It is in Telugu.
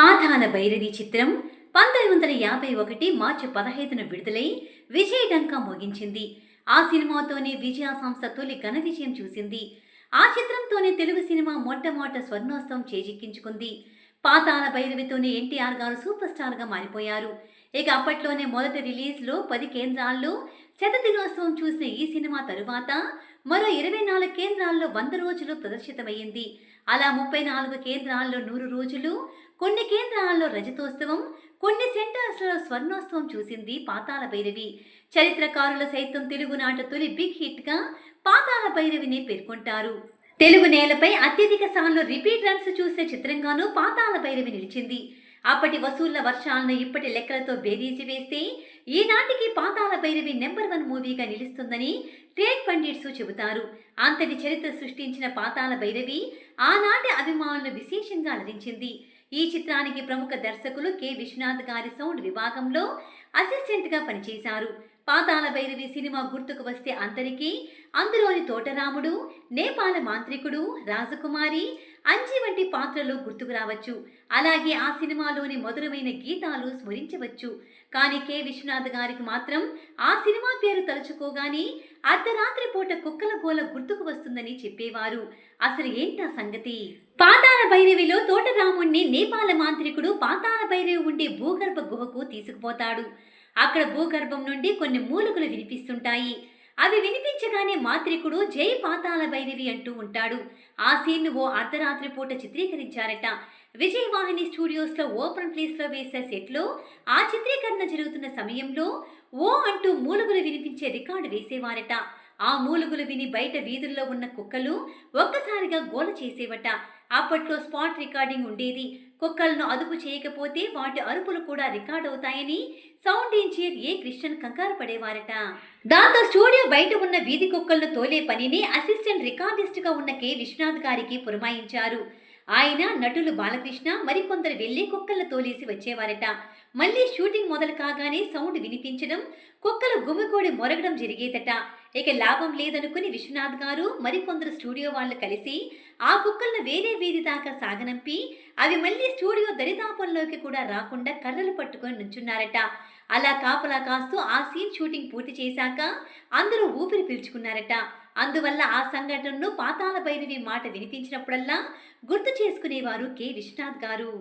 పాతాల భైరవి చిత్రం పంతొమ్మిది వందల యాభై ఒకటి మార్చి పదహైదున విడుదలై విజయడంకా మోగించింది. ఆ సినిమాతోనే విజయ సంస్థ తొలి ఘన విజయం చూసింది. ఆ చిత్రంతోనే తెలుగు సినిమా మొట్టమొదట స్వర్ణోత్సవం చేజిక్కించుకుంది. పాతాల భైరవితోనే ఎన్టీఆర్ గారు సూపర్ స్టార్గా మారిపోయారు. ఇక అప్పట్లోనే మొదటి రిలీజ్లో పది కేంద్రాల్లో చెత దినోత్సవం చూసిన ఈ సినిమా తరువాత మరో ఇరవై నాలుగు కేంద్రాల్లో వంద రోజులు ప్రదర్శితమయ్యింది. అలా ముప్పై నాలుగు కేంద్రాల్లో నూరు రోజులు కొన్ని కేంద్రాల్లో రజతోత్సవం కొన్ని సెంటర్స్లో స్వర్ణోత్సవం చూసింది పాతాల భైరవి. చరిత్రకారులు సైతం తెలుగునాట తొలి బిగ్ హిట్గా పాతాల భైరవిని పేర్కొంటారు. తెలుగు నేలపై అత్యధిక సార్లు రిపీట్ రన్స్ చూసే చిత్రంగానూ పాతాల భైరవి నిలిచింది. అప్పటి వసూళ్ళ వర్షాలను ఇప్పటి లెక్కలతో బేరీజి వేస్తే ఈనాటికి పాతాల భైరవి నెంబర్ వన్ మూవీగా నిలుస్తుందని ట్రేడ్ పండిట్స్ చెబుతారు. అంతటి చరిత్ర సృష్టించిన పాతాల భైరవి ఆనాటి అభిమానులు విశేషంగా అలరించింది ఈ చిత్రానికి ప్రముఖ దర్శకులు కె. విశ్వనాథ్ గారి సౌండ్ విభాగంలో అసిస్టెంట్గా పనిచేశారు. పాతాల భైరవి సినిమా గుర్తుకు వస్తే అందరికీ అందులోని తోటరాముడు నేపాల మాంత్రికుడు రాజకుమారి అంజి వంటి పాత్రలు గుర్తుకు రావచ్చు. అలాగే ఆ సినిమాలోని మధురమైన గీతాలు స్మరించవచ్చు. కానీ కె. విశ్వనాథ్ గారికి మాత్రం ఆ సినిమా పేరు తలుచుకోగానే అర్ధరాత్రి పూట కుక్కల గోల గుర్తుకు వస్తుందని చెప్పేవారు. అసలు ఏంటా సంగతి? పాతాల భైరవిలో తోటరాముణ్ణి నేపాల మాంత్రికుడు పాతాల భైరవి ఉండే భూగర్భ గుహకు తీసుకుపోతాడు. అక్కడ భూగర్భం నుండి కొన్ని మూలుగులు వినిపిస్తుంటాయి. అవి వినిపించగానే మాంత్రికుడు జై పాతాల భైరవి అంటూ ఉంటాడు. ఆ సీన్ను ఓ అర్ధరాత్రి పూట చిత్రీకరించారట. విజయవాహిని స్టూడియోస్లో ఓపెన్ ప్లేస్లో వేసే సెట్లో ఆ చిత్రీకరణ జరుగుతున్న సమయంలో ఓ అంటూ మూలుగులు వినిపించే రికార్డు వేసేవారట. ఆ మూలుగులు విని బయట వీధుల్లో ఉన్న కుక్కలు ఒక్కసారిగా గోల చేసేవట. అప్పట్లో స్పాట్ రికార్డింగ్ ఉండేది. కుక్కలను అదుపు చేయకపోతే వాటి అరుపులు కూడా రికార్డ్ అవుతాయని సౌండ్ ఇంజనీర్ ఏ క్రిస్టియన్ కంగారు పడేవారట. దాంతో స్టూడియో బయట ఉన్న వీధి కుక్కలను తోలే పనిని అసిస్టెంట్ రికార్డిస్ట్గా ఉన్న కె. విశ్వనాథ్ గారికి పురమాయించారు. ఆయన నటులు బాలకృష్ణ మరికొందరు వెళ్ళి కుక్కలను తోలేసి వచ్చేవారట. మళ్ళీ షూటింగ్ మొదలు కాగానే సౌండ్ వినిపించడం కుక్కలు గుమిగూడి మొరగడం జరిగేదట. ఇక లాభం లేదనుకుని విశ్వనాథ్ గారు మరికొందరు స్టూడియో వాళ్ళు కలిసి ఆ కుక్కలను వేరే వీధి దాకా సాగనంపి అవి మళ్ళీ స్టూడియో దరిదాపంలోకి కూడా రాకుండా కర్రలు పట్టుకొని నుంచున్నారట. అలా కాపలా కాస్తూ ఆ సీన్ షూటింగ్ పూర్తి చేశాక అందరూ ఊపిరి పీల్చుకున్నారట. అందువల్ల ఆ సంఘటనను పాతాల భైరవి మాట వినిపించినప్పుడల్లా గుర్తు చేసుకునేవారు కె. విశ్వనాథ్ గారు.